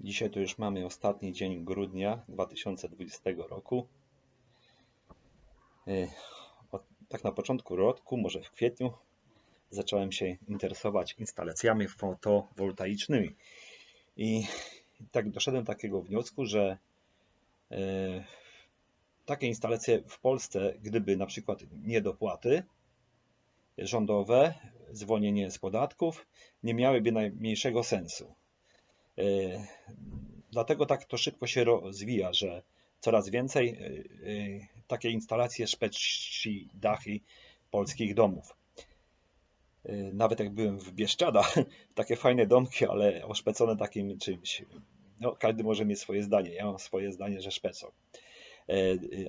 Dzisiaj to już mamy ostatni dzień grudnia 2020 roku. Od- Tak na początku roku, może w kwietniu, zacząłem się interesować instalacjami fotowoltaicznymi. I tak doszedłem do takiego wniosku, że yy, takie instalacje w Polsce, gdyby na przykład nie dopłaty rządowe, zwolnienie z podatków, nie miałyby najmniejszego sensu. E, Dlatego tak to szybko się rozwija, że coraz więcej e, e, takie instalacje szpeci dachy polskich domów. Nawet jak byłem w Bieszczadach, takie fajne domki, ale oszpecone takim czymś. No, każdy może mieć swoje zdanie. Ja mam swoje zdanie, że szpecą.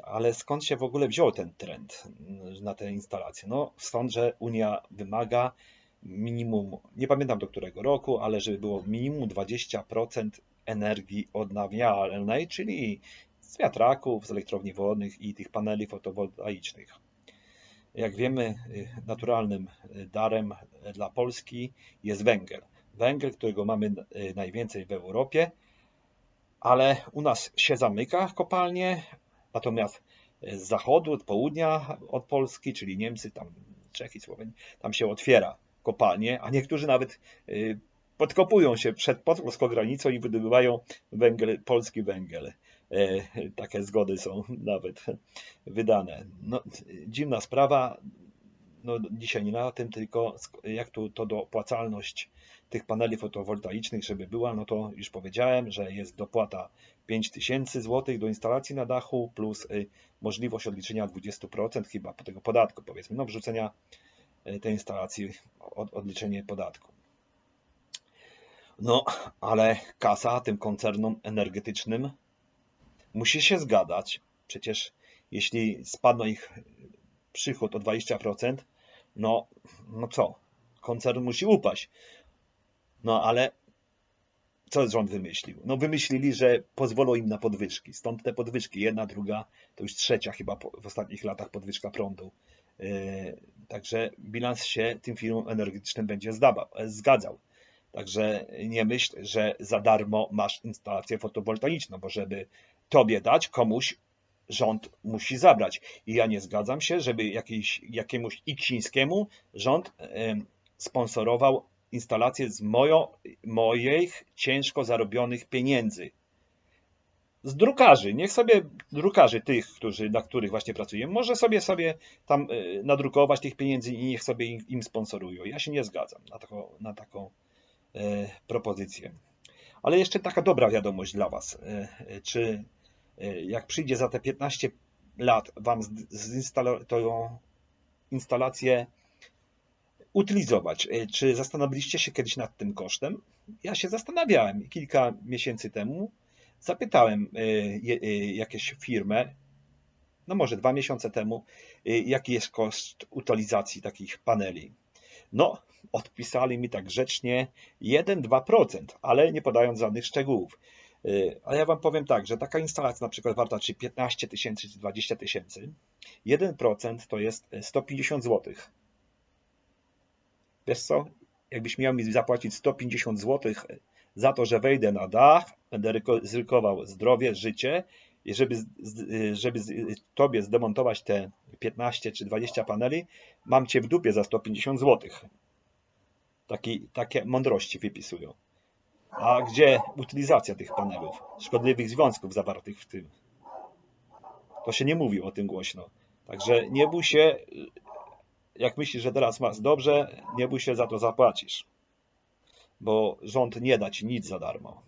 Ale skąd się w ogóle wziął ten trend mm, na te instalacje? No, stąd, że Unia wymaga minimum, nie pamiętam do którego roku, ale żeby było minimum 20% energii odnawialnej, czyli z wiatraków, z elektrowni wodnych i tych paneli fotowoltaicznych. Jak wiemy, naturalnym darem dla Polski jest węgiel. Węgiel, którego mamy najwięcej w Europie, ale u nas się zamyka kopalnie, natomiast z zachodu, od południa od Polski, czyli Niemcy, tam Czechy, Słowenii, tam się otwiera kopalnie, a niektórzy nawet y, podkopują się przed polską granicą i wydobywają węgiel, polski węgiel. E, Takie zgody są nawet wydane. No, dziwna sprawa. No, dzisiaj nie na tym, tylko jak tu to dopłacalność tych paneli fotowoltaicznych, żeby była, no to już powiedziałem, że jest dopłata 5000 zł do instalacji na dachu plus y, możliwość odliczenia 20% chyba tego podatku, powiedzmy, no wrzucenia tej instalacji, od, odliczenie podatku. No, ale kasa tym koncernom energetycznym musi się zgadać. Przecież jeśli spadną ich przychód o 20%, no, no co? Koncern musi upaść. No ale co rząd wymyślił? No wymyślili, że pozwolą im na podwyżki. Stąd te podwyżki. Jedna, druga, to już trzecia chyba w ostatnich latach podwyżka prądu. Yy, także bilans się tym firmom energetycznym będzie zgadzał. Także nie myśl, że za darmo masz instalację fotowoltaiczną, bo żeby tobie dać, komuś rząd musi zabrać. I ja nie zgadzam się, żeby jakiś, jakiemuś Iksińskiemu rząd sponsorował instalację z mojo, moich ciężko zarobionych pieniędzy. Z drukarzy, niech sobie drukarzy tych, którzy, na których właśnie pracuję, może sobie sobie tam y, nadrukować tych pieniędzy i niech sobie im, sponsorują. Ja się nie zgadzam na taką, na taką e, propozycję. Ale jeszcze taka dobra wiadomość dla Was. E, e, Czy e, jak przyjdzie za te 15 lat Wam zinstalują instalację utylizować, e, czy zastanowiliście się kiedyś nad tym kosztem? Ja się zastanawiałem kilka miesięcy temu. Zapytałem je- e, jakieś firmę, no może dwa miesiące temu, e, jaki jest koszt utylizacji takich paneli. No, odpisali mi tak grzecznie 1-2%, ale nie podając żadnych szczegółów. A ja Wam powiem tak, że taka instalacja na przykład warta czy 15 tysięcy, czy 20 tysięcy, 1% to jest 150 zł. Wiesz co? Jakbyś miał mi zapłacić 150 zł za to, że wejdę na dach, będę ryzykował zdrowie, życie i żeby, z- żeby Tobie zdemontować te 15 czy 20 paneli, mam Cię w dupie za 150 zł. Taki, takie mądrości wypisują. A gdzie utylizacja tych panelów, szkodliwych związków zawartych w tym? To się nie mówi o tym głośno. Także nie bój się, jak myślisz, że teraz masz dobrze, nie bój się za to zapłacisz. Bo rząd nie da ci nic za darmo.